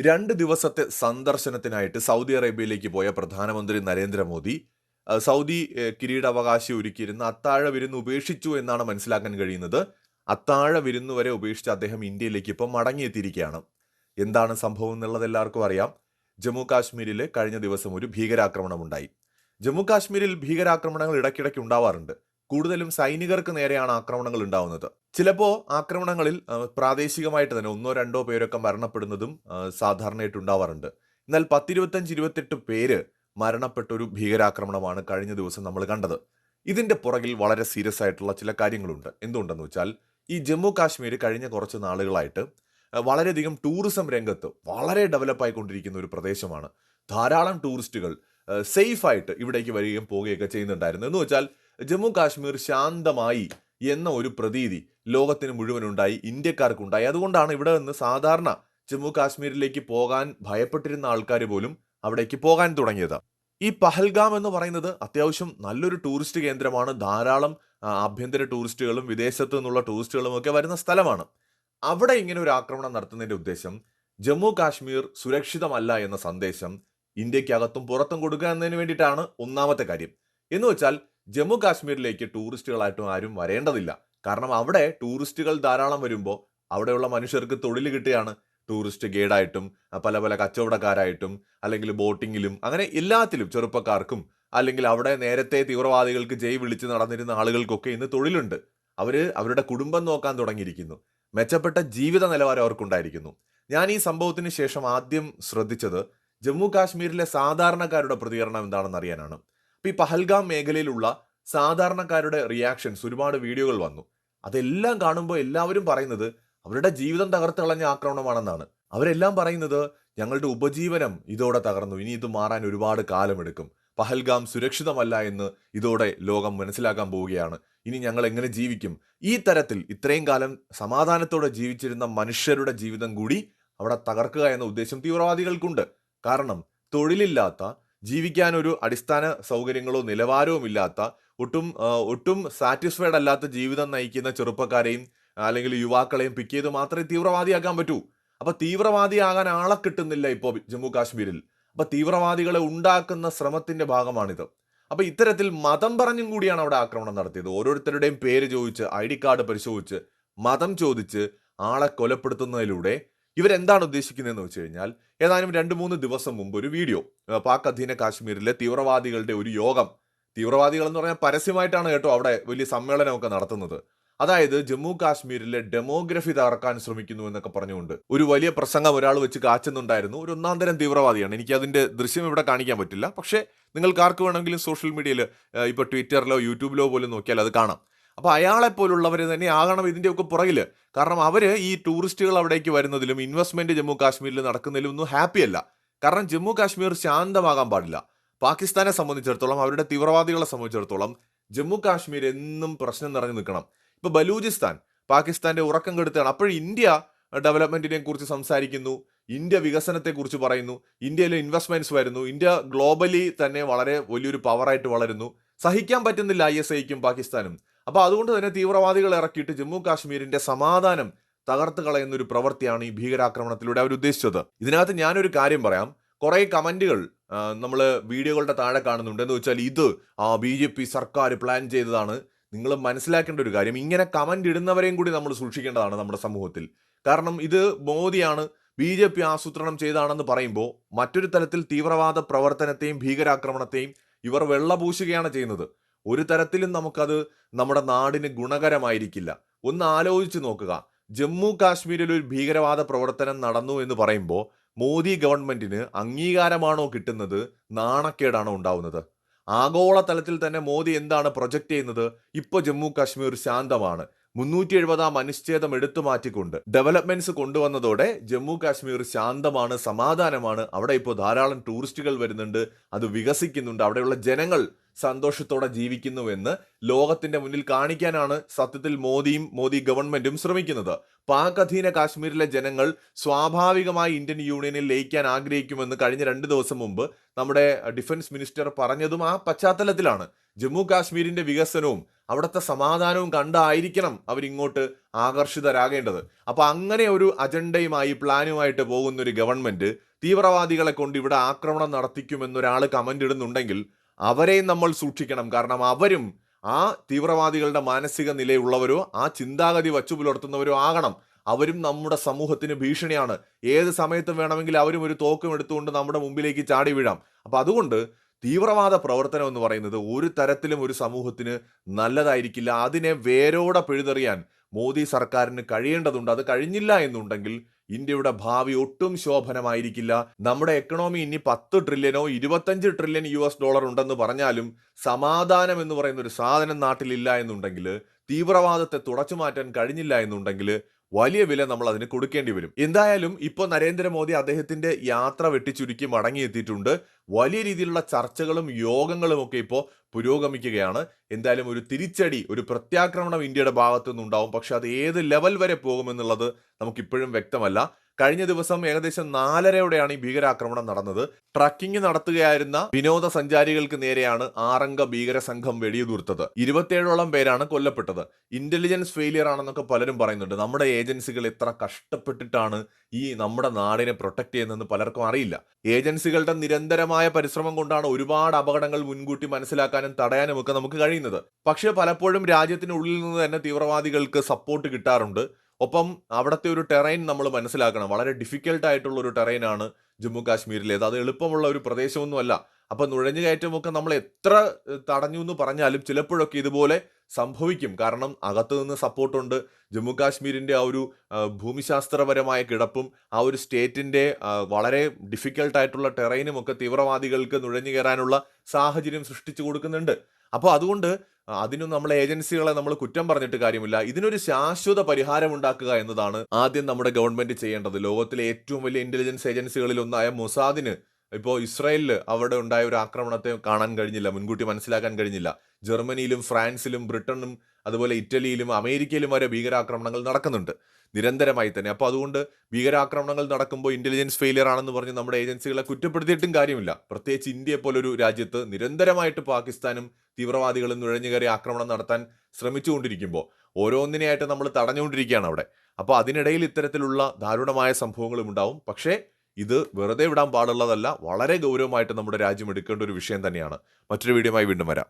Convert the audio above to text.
രണ്ട് ദിവസത്തെ സന്ദർശനത്തിനായിട്ട് സൗദി അറേബ്യയിലേക്ക് പോയ പ്രധാനമന്ത്രി നരേന്ദ്രമോദി സൗദി കിരീടാവകാശി ഒരുക്കിയിരുന്ന അത്താഴ വിരുന്ന് ഉപേക്ഷിച്ചു എന്നാണ് മനസ്സിലാക്കാൻ കഴിയുന്നത്. അത്താഴ വിരുന്ന് വരെ ഉപേക്ഷിച്ച് അദ്ദേഹം ഇന്ത്യയിലേക്ക് ഇപ്പം മടങ്ങിയെത്തിയിരിക്കുകയാണ്. എന്താണ് സംഭവം എന്നുള്ളത് എല്ലാവർക്കും അറിയാം. ജമ്മു കാശ്മീരിൽ കഴിഞ്ഞ ദിവസം ഒരു ഭീകരാക്രമണം ഉണ്ടായി ജമ്മു കാശ്മീരിൽ ഭീകരാക്രമണങ്ങൾ ഇടയ്ക്കിടയ്ക്ക് ഉണ്ടാവാറുണ്ട്. കൂടുതലും സൈനികർക്ക് നേരെയാണ് ആക്രമണങ്ങൾ ഉണ്ടാവുന്നത്. ചിലപ്പോൾ ആക്രമണങ്ങളിൽ പ്രാദേശികമായിട്ട് തന്നെ ഒന്നോ രണ്ടോ പേരൊക്കെ മരണപ്പെടുന്നതും സാധാരണയായിട്ട് ഉണ്ടാവാറുണ്ട്. എന്നാൽ പത്തിരുപത്തഞ്ച് ഇരുപത്തെട്ട് പേര് മരണപ്പെട്ട ഒരു ഭീകരാക്രമണമാണ് കഴിഞ്ഞ ദിവസം നമ്മൾ കണ്ടത്. ഇതിന്റെ പുറകിൽ വളരെ സീരിയസ് ആയിട്ടുള്ള ചില കാര്യങ്ങളുണ്ട്. എന്തുകൊണ്ടെന്ന് വെച്ചാൽ ഈ ജമ്മു കാശ്മീർ കഴിഞ്ഞ കുറച്ച് നാളുകളായിട്ട് വളരെയധികം ടൂറിസം രംഗത്ത് വളരെ ഡെവലപ്പ് ആയിക്കൊണ്ടിരിക്കുന്ന ഒരു പ്രദേശമാണ്. ധാരാളം ടൂറിസ്റ്റുകൾ സേഫായിട്ട് ഇവിടേക്ക് വരികയും പോവുകയൊക്കെ ചെയ്യുന്നുണ്ടായിരുന്നു. എന്ന് വെച്ചാൽ ജമ്മു കാശ്മീർ ശാന്തമായി എന്ന ഒരു പ്രതീതി ലോകത്തിന് മുഴുവനുണ്ടായി ഇന്ത്യക്കാർക്കുണ്ടായി. അതുകൊണ്ടാണ് ഇവിടെ നിന്ന് സാധാരണ ജമ്മു കാശ്മീരിലേക്ക് പോകാൻ ഭയപ്പെട്ടിരുന്ന ആൾക്കാർ പോലും അവിടേക്ക് പോകാൻ തുടങ്ങിയത്. ഈ പഹൽഗാം എന്ന് പറയുന്നത് അത്യാവശ്യം നല്ലൊരു ടൂറിസ്റ്റ് കേന്ദ്രമാണ്. ധാരാളം ആഭ്യന്തര ടൂറിസ്റ്റുകളും വിദേശത്തു നിന്നുള്ള ടൂറിസ്റ്റുകളും ഒക്കെ വരുന്ന സ്ഥലമാണ്. അവിടെ ഇങ്ങനെ ഒരു ആക്രമണം നടത്തുന്നതിന്റെ ഉദ്ദേശം ജമ്മു കാശ്മീർ സുരക്ഷിതമല്ല എന്ന സന്ദേശം ഇന്ത്യക്കകത്തും പുറത്തും കൊടുക്കുക എന്നതിന് വേണ്ടിയിട്ടാണ് ഒന്നാമത്തെ കാര്യം. എന്ന് വെച്ചാൽ ജമ്മു കാശ്മീരിലേക്ക് ടൂറിസ്റ്റുകളായിട്ടും ആരും വരേണ്ടതില്ല. കാരണം അവിടെ ടൂറിസ്റ്റുകൾ ധാരാളം വരുമ്പോൾ അവിടെയുള്ള മനുഷ്യർക്ക് തൊഴിൽ കിട്ടുകയാണ്. ടൂറിസ്റ്റ് ഗൈഡായിട്ടും പല പല കച്ചവടക്കാരായിട്ടും അല്ലെങ്കിൽ ബോട്ടിങ്ങിലും അങ്ങനെ എല്ലാത്തിലും ചെറുപ്പക്കാർക്കും അല്ലെങ്കിൽ അവിടെ നേരത്തെ തീവ്രവാദികൾക്ക് ജയ് വിളിച്ച് നടന്നിരുന്ന ആളുകൾക്കൊക്കെ ഇന്ന് തൊഴിലുണ്ട്. അവർ അവരുടെ കുടുംബം നോക്കാൻ തുടങ്ങിയിരിക്കുന്നു. മെച്ചപ്പെട്ട ജീവിത നിലവാരം അവർക്കുണ്ടായിരിക്കുന്നു. ഞാൻ ഈ സംഭവത്തിന് ശേഷം ആദ്യം ശ്രദ്ധിച്ചത് ജമ്മു കാശ്മീരിലെ സാധാരണക്കാരുടെ പ്രതികരണം എന്താണെന്ന് അറിയാനാണ്. അപ്പൊ ഈ പഹൽഗാം മേഖലയിലുള്ള സാധാരണക്കാരുടെ റിയാക്ഷൻസ് ഒരുപാട് വീഡിയോകൾ വന്നു. അതെല്ലാം കാണുമ്പോൾ എല്ലാവരും പറയുന്നത് അവരുടെ ജീവിതം തകർത്ത് കളഞ്ഞ ആക്രമണമാണെന്നാണ്. അവരെല്ലാം പറയുന്നത് ഞങ്ങളുടെ ഉപജീവനം ഇതോടെ തകർന്നു ഇനി ഇത് മാറാൻ ഒരുപാട് കാലമെടുക്കും. പഹൽഗാം സുരക്ഷിതമല്ല എന്ന് ഇതോടെ ലോകം മനസ്സിലാക്കാൻ പോവുകയാണ്. ഇനി ഞങ്ങൾ എങ്ങനെ ജീവിക്കും? ഈ തരത്തിൽ ഇത്രയും കാലം സമാധാനത്തോടെ ജീവിച്ചിരുന്ന മനുഷ്യരുടെ ജീവിതം കൂടി അവിടെ തകർക്കുക എന്ന ഉദ്ദേശം തീവ്രവാദികൾക്കുണ്ട്. കാരണം തൊഴിലില്ലാത്ത ജീവിക്കാൻ ഒരു അടിസ്ഥാന സൗകര്യങ്ങളോ നിലവാരവും ഇല്ലാത്ത ഒട്ടും ഒട്ടും സാറ്റിസ്ഫൈഡ് അല്ലാത്ത ജീവിതം നയിക്കുന്ന ചെറുപ്പക്കാരെയും അല്ലെങ്കിൽ യുവാക്കളെയും പിക്ക് ചെയ്ത് മാത്രമേ തീവ്രവാദിയാക്കാൻ പറ്റൂ. അപ്പൊ തീവ്രവാദിയാകാൻ ആളെ കിട്ടുന്നില്ല ഇപ്പോൾ ജമ്മു കാശ്മീരിൽ അപ്പൊ തീവ്രവാദികളെ ഉണ്ടാക്കുന്ന ശ്രമത്തിന്റെ ഭാഗമാണിത്. അപ്പൊ ഇത്തരത്തിൽ മതം പറഞ്ഞും കൂടിയാണ് അവിടെ ആക്രമണം നടത്തിയത്. ഓരോരുത്തരുടെയും പേര് ചോദിച്ച് ഐ ഡി കാർഡ് പരിശോധിച്ച് മതം ചോദിച്ച് ആളെ കൊലപ്പെടുത്തുന്നതിലൂടെ ഇവരെന്താണ് ഉദ്ദേശിക്കുന്നതെന്ന് വെച്ച് കഴിഞ്ഞാൽ ഏതാനും രണ്ട് മൂന്ന് ദിവസം മുമ്പ് ഒരു വീഡിയോ പാക് അധീന കാശ്മീരിലെ തീവ്രവാദികളുടെ ഒരു യോഗം. തീവ്രവാദികൾ എന്ന് പറഞ്ഞാൽ പരസ്യമായിട്ടാണ് കേട്ടോ അവിടെ വലിയ സമ്മേളനമൊക്കെ നടത്തുന്നത്. അതായത് ജമ്മു കാശ്മീരിലെ ഡെമോഗ്രഫി തകർക്കാൻ ശ്രമിക്കുന്നു എന്നൊക്കെ പറഞ്ഞുകൊണ്ട് ഒരു വലിയ പ്രസംഗം ഒരാൾ വെച്ച് കാച്ചുന്നുണ്ടായിരുന്നു. ഒരു ഒന്നാം തരം തീവ്രവാദിയാണ്. എനിക്ക് അതിന്റെ ദൃശ്യം ഇവിടെ കാണിക്കാൻ പറ്റില്ല. പക്ഷേ നിങ്ങൾക്ക് ആർക്ക് വേണമെങ്കിലും സോഷ്യൽ മീഡിയയിൽ ഇപ്പോൾ ട്വിറ്ററിലോ യൂട്യൂബിലോ പോലും നോക്കിയാൽ അത് കാണാം. അപ്പോൾ അയാളെപ്പോലുള്ളവർ തന്നെ ആകണം ഇതിന്റെയൊക്കെ പുറകിൽ കാരണം അവർ ഈ ടൂറിസ്റ്റുകൾ അവിടേക്ക് വരുന്നതിലും ഇൻവെസ്റ്റ്മെന്റ് ജമ്മു കാശ്മീരിൽ നടക്കുന്നതിലും ഒന്നും ഹാപ്പിയല്ല കാരണം ജമ്മു കാശ്മീർ ശാന്തമാകാൻ പാടില്ല. പാകിസ്ഥാനെ സംബന്ധിച്ചിടത്തോളം അവരുടെ തീവ്രവാദികളെ സംബന്ധിച്ചിടത്തോളം ജമ്മു കാശ്മീർ എന്നും പ്രശ്നം നിറഞ്ഞു നിൽക്കണം. ഇപ്പോൾ ബലൂചിസ്ഥാൻ പാകിസ്ഥാന്റെ ഉറക്കം കെടുത്താണ്. അപ്പോൾ ഇന്ത്യ ഡെവലപ്മെന്റിനെ കുറിച്ച് സംസാരിക്കുന്നു ഇന്ത്യ വികസനത്തെക്കുറിച്ച് പറയുന്നു ഇന്ത്യയിലെ ഇൻവെസ്റ്റ്മെന്റ്സ് വരുന്നു ഇന്ത്യ ഗ്ലോബലി തന്നെ വളരെ വലിയൊരു പവറായിട്ട് വളരുന്നു. സഹിക്കാൻ പറ്റുന്നില്ല ഐ എസ് ഐക്കും പാകിസ്ഥാനും. അപ്പൊ അതുകൊണ്ട് തന്നെ തീവ്രവാദികൾ ഇറക്കിയിട്ട് ജമ്മു കാശ്മീരിന്റെ സമാധാനം തകർത്ത് കളയുന്ന ഒരു പ്രവൃത്തിയാണ് ഈ ഭീകരാക്രമണത്തിലൂടെ അവർ ഉദ്ദേശിച്ചത്. ഇതിനകത്ത് ഞാനൊരു കാര്യം പറയാം. കുറെ കമന്റുകൾ നമ്മൾ വീഡിയോകളുടെ താഴെ കാണുന്നുണ്ട്. എന്ന് വെച്ചാൽ ഇത് ആ ബി ജെ പി സർക്കാർ പ്ലാൻ ചെയ്തതാണ്. നിങ്ങൾ മനസ്സിലാക്കേണ്ട ഒരു കാര്യം ഇങ്ങനെ കമന്റ് ഇടുന്നവരെയും കൂടി നമ്മൾ സൂക്ഷിക്കേണ്ടതാണ് നമ്മുടെ സമൂഹത്തിൽ. കാരണം ഇത് മോദിയാണ് ബി ജെ പി ആസൂത്രണം ചെയ്താണെന്ന് പറയുമ്പോൾ മറ്റൊരു തലത്തിൽ തീവ്രവാദ പ്രവർത്തനത്തെയും ഭീകരാക്രമണത്തെയും ഇവർ വെള്ളപൂശുകയാണ് ചെയ്യുന്നത്. ഒരു തരത്തിലും നമുക്കത് നമ്മുടെ നാടിന് ഗുണകരമായിരിക്കില്ല. ഒന്ന് ആലോചിച്ച് നോക്കുക. ജമ്മു കാശ്മീരിൽ ഒരു ഭീകരവാദ പ്രവർത്തനം നടന്നു എന്ന് പറയുമ്പോൾ മോദി ഗവൺമെന്റിന് അംഗീകാരമാണോ കിട്ടുന്നത്? നാണക്കേടാണോ ഉണ്ടാവുന്നത്? ആഗോളതലത്തിൽ തന്നെ മോദി എന്താണ് പ്രൊജക്റ്റ് ചെയ്യുന്നത്? ഇപ്പോൾ ജമ്മു കാശ്മീർ ശാന്തമാണ്. മുന്നൂറ്റി എഴുപതാം അനുച്ഛേദം എടുത്തു മാറ്റിക്കൊണ്ട് ഡെവലപ്മെന്റ്സ് കൊണ്ടുവന്നതോടെ ജമ്മു കാശ്മീർ ശാന്തമാണ് സമാധാനമാണ്. അവിടെ ഇപ്പോൾ ധാരാളം ടൂറിസ്റ്റുകൾ വരുന്നുണ്ട് അത് വികസിക്കുന്നുണ്ട്. അവിടെയുള്ള ജനങ്ങൾ സന്തോഷത്തോടെ ജീവിക്കുന്നുവെന്ന് ലോകത്തിന്റെ മുന്നിൽ കാണിക്കാനാണ് സത്യത്തിൽ മോദിയും മോദി ഗവൺമെന്റും ശ്രമിക്കുന്നത്. പാക് അധീന കാശ്മീരിലെ ജനങ്ങൾ സ്വാഭാവികമായി ഇന്ത്യൻ യൂണിയനിൽ ലയിക്കാൻ ആഗ്രഹിക്കുമെന്ന് കഴിഞ്ഞ രണ്ട് ദിവസം മുമ്പ് നമ്മുടെ ഡിഫൻസ് മിനിസ്റ്റർ പറഞ്ഞതും ആ പശ്ചാത്തലത്തിലാണ്. ജമ്മു കാശ്മീരിന്റെ വികസനവും അവിടുത്തെ സമാധാനവും കണ്ടായിരിക്കണം അവരിങ്ങോട്ട് ആകർഷിതരാകേണ്ടത്. അപ്പോൾ അങ്ങനെ ഒരു അജണ്ടയുമായി പ്ലാനുമായിട്ട് പോകുന്ന ഒരു ഗവൺമെന്റ് തീവ്രവാദികളെ കൊണ്ട് ഇവിടെ ആക്രമണം നടത്തിക്കുമെന്നൊരാൾ കമന്റ് ഇടുന്നുണ്ടെങ്കിൽ അവരെയും നമ്മൾ സൂക്ഷിക്കണം. കാരണം അവരും ആ തീവ്രവാദികളുടെ മാനസിക നിലയുള്ളവരോ ആ ചിന്താഗതി വച്ചു പുലർത്തുന്നവരോ ആകണം. അവരും നമ്മുടെ സമൂഹത്തിന് ഭീഷണിയാണ്. ഏത് സമയത്തും വേണമെങ്കിൽ അവരും ഒരു തോക്കും എടുത്തുകൊണ്ട് നമ്മുടെ മുമ്പിലേക്ക് ചാടി വീഴാം. അപ്പം അതുകൊണ്ട് തീവ്രവാദ പ്രവർത്തനം എന്ന് പറയുന്നത് ഒരു തരത്തിലും ഒരു സമൂഹത്തിന് നല്ലതായിരിക്കില്ല. അതിനെ വേരോടെ പിഴുതെറിയാൻ മോദി സർക്കാരിന് കഴിയേണ്ടതുണ്ട്. അത് കഴിഞ്ഞില്ല എന്നുണ്ടെങ്കിൽ ഇന്ത്യയുടെ ഭാവി ഒട്ടും ശോഭനമായിരിക്കില്ല. നമ്മുടെ എക്കണോമി ഇനി പത്ത് ട്രില്യനോ ഇരുപത്തഞ്ച് ട്രില്യൻ യു എസ് ഡോളർ ഉണ്ടെന്ന് പറഞ്ഞാലും സമാധാനം എന്ന് പറയുന്ന ഒരു സാധനം നാട്ടിലില്ല എന്നുണ്ടെങ്കിൽ തീവ്രവാദത്തെ തുടച്ചു മാറ്റാൻ കഴിഞ്ഞില്ല എന്നുണ്ടെങ്കിൽ വലിയ വില നമ്മൾ അതിന് കൊടുക്കേണ്ടി വരും. എന്തായാലും ഇപ്പോൾ നരേന്ദ്രമോദി അദ്ദേഹത്തിന്റെ യാത്ര വെട്ടിച്ചുരുക്കി മടങ്ങിയെത്തിയിട്ടുണ്ട്. വലിയ രീതിയിലുള്ള ചർച്ചകളും യോഗങ്ങളും ഒക്കെ ഇപ്പോൾ പുരോഗമിക്കുകയാണ്. എന്തായാലും ഒരു തിരിച്ചടി ഒരു പ്രത്യാക്രമണം ഇന്ത്യയുടെ ഭാഗത്തു നിന്നുണ്ടാവും പക്ഷെ അത് ഏത് ലെവൽ വരെ പോകുമെന്നുള്ളത് നമുക്കിപ്പോഴും വ്യക്തമല്ല. കഴിഞ്ഞ ദിവസം ഏകദേശം നാലരയോടെയാണ് ഈ ഭീകരാക്രമണം നടന്നത്. ട്രക്കിംഗ് നടത്തുകയായിരുന്ന വിനോദസഞ്ചാരികൾക്ക് നേരെയാണ് ആറംഗ ഭീകര സംഘം വെടിയുതിർത്തത്. ഇരുപത്തിയേഴോളം പേരാണ് കൊല്ലപ്പെട്ടത്. ഇന്റലിജൻസ് ഫെയിലിയർ ആണെന്നൊക്കെ പലരും പറയുന്നുണ്ട്. നമ്മുടെ ഏജൻസികൾ എത്ര കഷ്ടപ്പെട്ടിട്ടാണ് ഈ നമ്മുടെ നാടിനെ പ്രൊട്ടക്ട് ചെയ്യുന്നതെന്ന് പലർക്കും അറിയില്ല. ഏജൻസികളുടെ നിരന്തരമായ പരിശ്രമം കൊണ്ടാണ് ഒരുപാട് അപകടങ്ങൾ മുൻകൂട്ടി മനസ്സിലാക്കാനും തടയാനും ഒക്കെ നമുക്ക് കഴിയുന്നത്. പക്ഷേ പലപ്പോഴും രാജ്യത്തിനുള്ളിൽ നിന്ന് തന്നെ തീവ്രവാദികൾക്ക് സപ്പോർട്ട് കിട്ടാറുണ്ട്. ഒപ്പം അവിടുത്തെ ഒരു ടെറൈൻ നമ്മൾ മനസ്സിലാക്കണം. വളരെ ഡിഫിക്കൽട്ട് ആയിട്ടുള്ള ഒരു ടെറൈനാണ് ജമ്മു കാശ്മീരിലേത് അത് എളുപ്പമുള്ള ഒരു പ്രദേശമൊന്നുമല്ല. അപ്പം നുഴഞ്ഞുകയറ്റമൊക്കെ നമ്മൾ എത്ര തടഞ്ഞു എന്ന് പറഞ്ഞാലും ചിലപ്പോഴൊക്കെ ഇതുപോലെ സംഭവിക്കും. കാരണം അകത്തു നിന്ന് സപ്പോർട്ടുണ്ട് ജമ്മു കാശ്മീരിന്റെ ആ ഒരു ഭൂമിശാസ്ത്രപരമായ കിടപ്പും ആ ഒരു സ്റ്റേറ്റിന്റെ വളരെ ഡിഫിക്കൽട്ട് ആയിട്ടുള്ള ടെറൈനും ഒക്കെ തീവ്രവാദികൾക്ക് നുഴഞ്ഞു കയറാനുള്ള സാഹചര്യം സൃഷ്ടിച്ചു കൊടുക്കുന്നുണ്ട്. അപ്പോൾ അതുകൊണ്ട് അതിനും നമ്മളെ ഏജൻസികളെ നമ്മൾ കുറ്റം പറഞ്ഞിട്ട് കാര്യമില്ല. ഇതിനൊരു ശാശ്വത പരിഹാരം ഉണ്ടാക്കുക എന്നതാണ് ആദ്യം നമ്മുടെ ഗവൺമെന്റ് ചെയ്യേണ്ടത്. ലോകത്തിലെ ഏറ്റവും വലിയ ഇന്റലിജൻസ് ഏജൻസികളിൽ ഒന്നായ മൊസാദിന് ഇപ്പോൾ ഇസ്രായേലിൽ അവിടെ ഉണ്ടായ ഒരു ആക്രമണത്തെ കാണാൻ കഴിഞ്ഞില്ല മുൻകൂട്ടി മനസ്സിലാക്കാൻ കഴിഞ്ഞില്ല. ജർമ്മനിയിലും ഫ്രാൻസിലും ബ്രിട്ടനും അതുപോലെ ഇറ്റലിയിലും അമേരിക്കയിലും വരെ ഭീകരാക്രമണങ്ങൾ നടക്കുന്നുണ്ട്. നിരന്തരമായി തന്നെ. അപ്പോൾ അതുകൊണ്ട് ഭീകരാക്രമണങ്ങൾ നടക്കുമ്പോൾ ഇന്റലിജൻസ് ഫെയിലിയർ ആണെന്ന് പറഞ്ഞ് നമ്മുടെ ഏജൻസികളെ കുറ്റപ്പെടുത്തിയിട്ടും കാര്യമില്ല. പ്രത്യേകിച്ച് ഇന്ത്യയെ പോലൊരു രാജ്യത്ത് നിരന്തരമായിട്ട് പാകിസ്ഥാനും തീവ്രവാദികളും നുഴഞ്ഞുകയറി ആക്രമണം നടത്താൻ ശ്രമിച്ചുകൊണ്ടിരിക്കുമ്പോൾ ഓരോന്നിനെയായിട്ട് നമ്മൾ തടഞ്ഞുകൊണ്ടിരിക്കുകയാണ് അവിടെ. അപ്പോൾ അതിനിടയിൽ ഇത്തരത്തിലുള്ള ദാരുണമായ സംഭവങ്ങളും ഉണ്ടാവും. പക്ഷേ ഇത് വെറുതെ വിടാൻ പാടുള്ളതല്ല വളരെ ഗൗരവമായിട്ട് നമ്മുടെ രാജ്യം എടുക്കേണ്ട ഒരു വിഷയം തന്നെയാണ്. മറ്റൊരു വീഡിയോയുമായി വീണ്ടും വരാം.